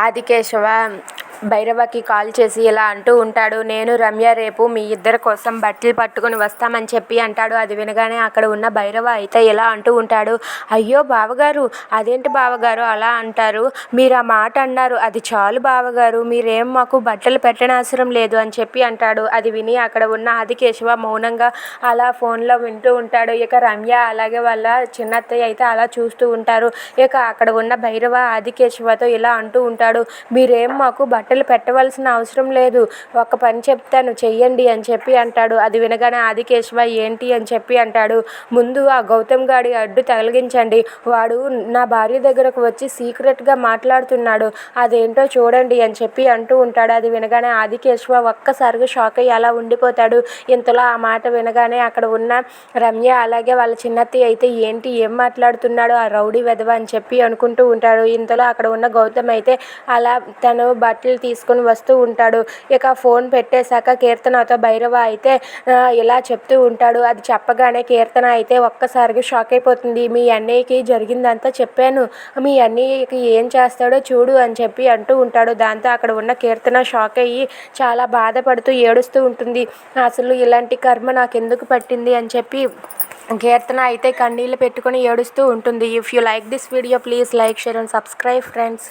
Aadikeshava భైరవకి call చేసి ఇలా అంటూ ఉంటాడు నేను రమ్య రేపు మీ ఇద్దరి కోసం బట్టలు పట్టుకుని వస్తామని చెప్పి అంటాడు. అది వినగానే అక్కడ ఉన్న భైరవ అయితే ఇలా అంటూ ఉంటాడు అయ్యో బావగారు అదేంటి బావగారు అలా అంటారు? మీరు ఆ మాట అన్నారు అది చాలు బావగారు మీరేం మాకు బట్టలు పెట్టనవసరం లేదు అని చెప్పి అంటాడు. అది విని అక్కడ ఉన్న ఆదికేశవ మౌనంగా అలా ఫోన్లో వింటూ ఉంటాడు. ఇక రమ్య అలాగే వాళ్ళ చిన్నత్తయ్య అయితే అలా చూస్తూ ఉంటారు. ఇక అక్కడ ఉన్న భైరవ ఆదికేశవతో ఇలా అంటూ ఉంటాడు మీరేం మాకు బట్ట బట్టలు పెట్టవలసిన అవసరం లేదు. ఒక పని చెప్తాను చెయ్యండి అని చెప్పి అంటాడు. అది వినగానే ఆదికేశవ ఏంటి? అని చెప్పి అంటాడు. ముందు ఆ గౌతమ్ గాడి అడ్డు తొలగించండి వాడు నా భార్య దగ్గరకు వచ్చి సీక్రెట్గా మాట్లాడుతున్నాడు. అదేంటో చూడండి అని చెప్పి అంటూ ఉంటాడు. అది వినగానే ఆదికేశవ ఒక్కసారిగా షాక్ అయ్యి అలా ఉండిపోతాడు. ఇంతలో ఆ మాట వినగానే అక్కడ ఉన్న రమ్య అలాగే వాళ్ళ చిన్నత్తి అయితే ఏంటి? ఏం మాట్లాడుతున్నాడు? ఆ రౌడీ వెధవ అని చెప్పి అనుకుంటూ ఉంటాడు. ఇంతలో అక్కడ ఉన్న గౌతమ్ అయితే అలా తను బట్టలు తీసుకొని వస్తూ ఉంటాడు. ఇక ఫోన్ పెట్టేశాక కీర్తనతో భైరవ అయితే ఇలా చెప్తూ ఉంటాడు. అది చెప్పగానే కీర్తన అయితే ఒక్కసారిగా షాక్ అయిపోతుంది. మీ అన్నయ్యకి జరిగిందంతా చెప్పాను. మీ అన్నయ్యకి ఏం చేస్తాడో చూడు అని చెప్పి అంటూ ఉంటాడు. దాంతో అక్కడ ఉన్న కీర్తన షాక్ అయ్యి చాలా బాధపడుతూ ఏడుస్తూ ఉంటుంది. అసలు ఇలాంటి కర్మ నాకు ఎందుకు పట్టింది? అని చెప్పి కీర్తన అయితే కన్నీళ్ళు పెట్టుకొని ఏడుస్తూ ఉంటుంది. If you like this video please like share and subscribe friends